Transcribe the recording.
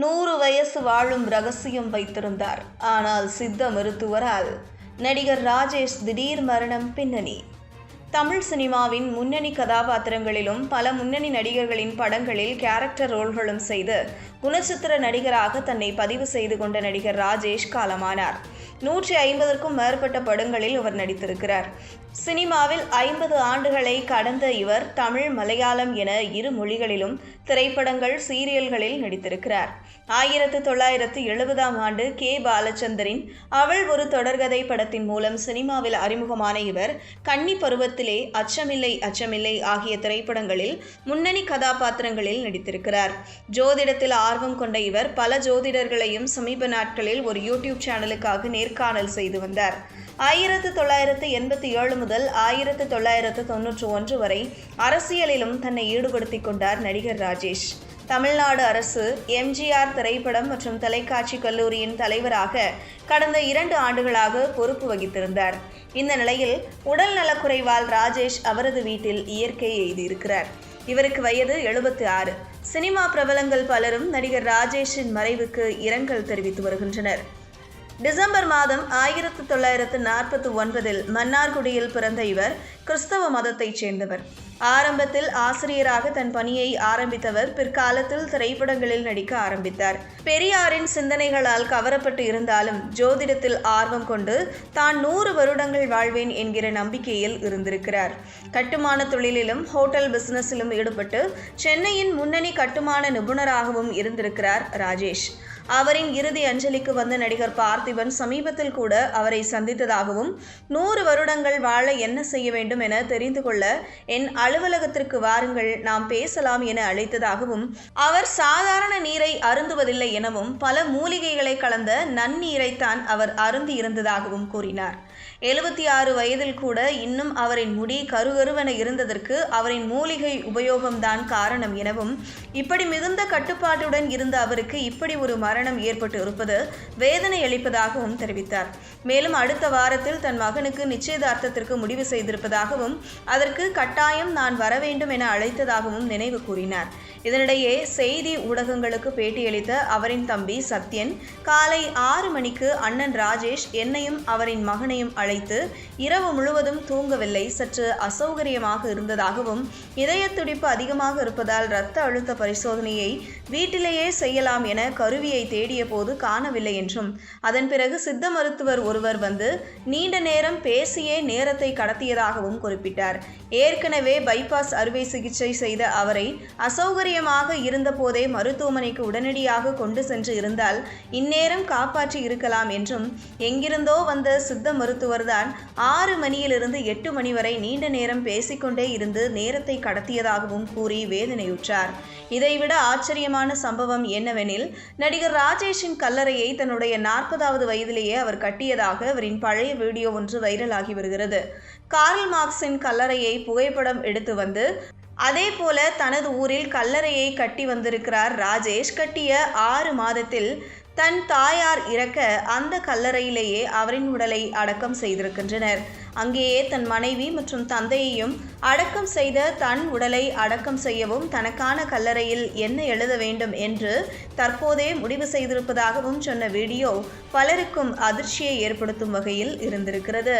நூறு வயசு வாழும் ரகசியம் வைத்திருந்தார். ஆனால் சித்த மருத்துவரால் நடிகர் ராஜேஷ் திடீர் மரணம் பின்னணி. தமிழ் சினிமாவின் முன்னணி கதாபாத்திரங்களிலும் பல முன்னணி நடிகர்களின் படங்களில் கேரக்டர் ரோல்களும் செய்து குணச்சித்திர நடிகராக தன்னை பதிவு செய்து கொண்ட நடிகர் ராஜேஷ் காலமானார். நூற்றி ஐம்பதற்கும் மேற்பட்ட படங்களில் அவர் நடித்திருக்கிறார். சினிமாவில் ஐம்பது ஆண்டுகளை கடந்த இவர் தமிழ் மலையாளம் என இரு மொழிகளிலும் திரைப்படங்கள் சீரியல்களில் நடித்திருக்கிறார். ஆயிரத்து தொள்ளாயிரத்து எழுபதாம் ஆண்டு கே. பாலச்சந்தரின் அவள் ஒரு தொடர்கதை படத்தின் மூலம் சினிமாவில் அறிமுகமான இவர் கன்னி பருவத்தில் அச்சமில்லை அச்சமில்லை ஆகிய திரைப்படங்களில் முன்னணி கதாபாத்திரங்களில் நடித்திருக்கிறார். ஜோதிடத்தில் ஆர்வம் கொண்ட இவர் பல ஜோதிடர்களையும் சமீப நாட்களில் ஒரு யூடியூப் சேனலுக்காக நேர்காணல் செய்து வந்தார். ஆயிரத்து தொள்ளாயிரத்து எண்பத்தி ஏழு முதல் ஆயிரத்து தொள்ளாயிரத்து தொன்னூற்று ஒன்று வரை அரசியலிலும் தன்னை ஈடுபடுத்திக் கொண்டார் நடிகர் ராஜேஷ். தமிழ்நாடு அரசு எம்ஜிஆர் திரைப்படம் மற்றும் தொலைக்காட்சி கல்லூரியின் தலைவராக கடந்த இரண்டு ஆண்டுகளாக பொறுப்பு வகித்திருந்தார். இந்த நிலையில் உடல் நலக்குறைவால் ராஜேஷ் அவரது வீட்டில் இயற்கை எய்தியிருக்கிறார். இவருக்கு வயது எழுபத்தி ஆறு சினிமா பிரபலங்கள் பலரும் நடிகர் ராஜேஷின் மறைவுக்கு இரங்கல் தெரிவித்து வருகின்றனர். டிசம்பர் மாதம் ஆயிரத்து தொள்ளாயிரத்து நாற்பத்தி ஒன்பதில் மன்னார்குடியில் பிறந்த இவர் கிறிஸ்தவ மதத்தைச் சேர்ந்தவர். ஆரம்பத்தில் ஆசிரியராக தன் பணியை ஆரம்பித்தவர் பிற்காலத்தில் திரைப்படங்களில் நடிக்க ஆரம்பித்தார். பெரியாரின் சிந்தனைகளால் கவரப்பட்டு இருந்தாலும் ஜோதிடத்தில் ஆர்வம் கொண்டு தான் நூறு வருடங்கள் வாழ்வேன் என்கிற நம்பிக்கையில் இருந்திருக்கிறார். கட்டுமான தொழிலிலும் ஹோட்டல் பிசினஸிலும் ஈடுபட்டு சென்னையின் முன்னணி கட்டுமான நிபுணராகவும் இருந்திருக்கிறார் ராஜேஷ். அவரின் இறுதி அஞ்சலிக்கு வந்த நடிகர் பார்த்திபன் சமீபத்தில் கூட அவரை சந்தித்ததாகவும் நூறு வருடங்கள் வாழ என்ன செய்ய வேண்டும் என தெரிந்து கொள்ள என் அலுவலகத்திற்கு வாருங்கள் நாம் பேசலாம் என அழைத்ததாகவும் அவர் சாதாரண நீரை அருந்துவதில்லை எனவும் பல மூலிகைகளை கலந்த நன்னீரைத்தான் அவர் அருந்தி இருந்ததாகவும் கூறினார். எழுபத்தி ஆறு வயதில் கூட இன்னும் அவரின் முடி கருகருவென இருந்ததற்கு அவரின் மூலிகை உபயோகம்தான் காரணம் எனவும் இப்படி மிகுந்த கட்டுப்பாட்டுடன் இருந்த அவருக்கு இப்படி ஒரு மரணம் ஏற்பட்டு இருப்பது வேதனை அளிப்பதாகவும் தெரிவித்தார். மேலும் அடுத்த வாரத்தில் தன் மகனுக்கு நிச்சயதார்த்தத்திற்கு முடிவு செய்திருப்பதாகவும் அதற்கு கட்டாயம் நான் வர வேண்டும் என அழைத்ததாகவும் நினைவு கூறினார். இதனிடையே செய்தி ஊடகங்களுக்கு பேட்டியளித்த அவரின் தம்பி சத்யன் காலை ஆறு மணிக்கு அண்ணன் ராஜேஷ் என்னையும் அவரின் மகனையும் அழைத்து இரவு முழுவதும் தூங்கவில்லை. சற்று அசௌகரியமாக இருந்ததாகவும் இதய துடிப்பு அதிகமாக இருப்பதால் இரத்த அழுத்த பரிசோதனையை வீட்டிலேயே செய்யலாம் என கருவியை தேடிய போது காணவில்லை என்றும் அதன் பிறகு சித்த மருத்துவர் ஒருவர் வந்து நீண்ட நேரம் பேசியே நேரத்தை கடத்தியதாகவும் குறிப்பிட்டார். ஏற்கனவே பைபாஸ் அறுவை சிகிச்சை செய்த அவரை அசௌகரியமாக இருந்தபோதே மருத்துவமனைக்கு உடனடியாக கொண்டு சென்று இருந்தால் இந்நேரம் காப்பாற்றி இருக்கலாம் என்றும் எங்கிருந்தோ வந்த சித்த மருத்துவர்தான் ஆறு மணியிலிருந்து எட்டு மணி வரை நீண்ட நேரம் பேசிக்கொண்டே இருந்து நேரத்தை கடத்தியதாகவும் கூறி வேதனையுற்றார். இதைவிட ஆச்சரியமான சம்பவம் என்னவெனில் நடிகர் ராஜேஷின் கல்லறையை தன்னுடைய நாற்பதாவது வயதிலேயே அவர் கட்டியதாக அவரின் பழைய வீடியோ ஒன்று வைரலாகி வருகிறது. கார்ல் மார்க்ஸின் கல்லறையை புகைப்படம் எடுத்து வந்து அதே போல தனது ஊரில் கல்லறையை கட்டி வந்திருக்கிறார் ராஜேஷ். கட்டிய ஆறு மாதத்தில் தன் தாயார் இறக்க அந்த கல்லறையிலேயே அவரின் உடலை அடக்கம் செய்திருக்கின்றனர். அங்கேயே தன் மனைவி மற்றும் தந்தையையும் அடக்கம் செய்த தன் உடலை அடக்கம் செய்யவும் தனக்கான கல்லறையில் என்ன எழுத வேண்டும் என்று தற்போதே முடிவு செய்திருப்பதாகவும் சொன்ன வீடியோ பலருக்கும் அதிர்ச்சியை ஏற்படுத்தும் வகையில் இருந்திருக்கிறது.